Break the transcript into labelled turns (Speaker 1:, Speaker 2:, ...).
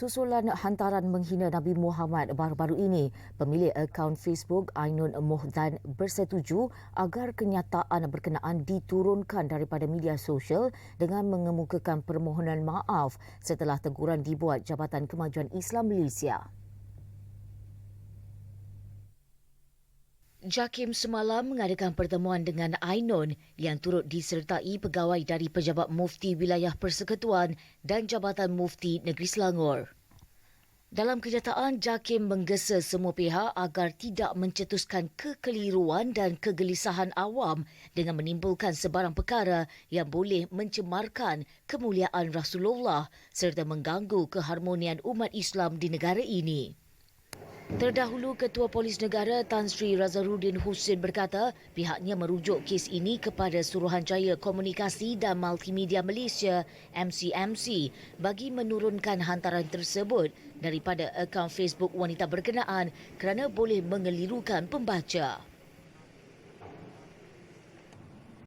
Speaker 1: Susulan hantaran menghina Nabi Muhammad baru-baru ini, pemilik akaun Facebook Ainun Mohdan bersetuju agar kenyataan berkenaan diturunkan daripada media sosial dengan mengemukakan permohonan maaf setelah teguran dibuat Jabatan Kemajuan Islam Malaysia. Jakim semalam mengadakan pertemuan dengan Ainun yang turut disertai pegawai dari Pejabat Mufti Wilayah Persekutuan dan Jabatan Mufti Negeri Selangor. Dalam kenyataan, Jakim menggesa semua pihak agar tidak mencetuskan kekeliruan dan kegelisahan awam dengan menimbulkan sebarang perkara yang boleh mencemarkan kemuliaan Rasulullah serta mengganggu keharmonian umat Islam di negara ini. Terdahulu Ketua Polis Negara Tan Sri Razarudin Husin berkata pihaknya merujuk kes ini kepada Suruhanjaya Komunikasi dan Multimedia Malaysia MCMC bagi menurunkan hantaran tersebut daripada akaun Facebook wanita berkenaan kerana boleh mengelirukan pembaca.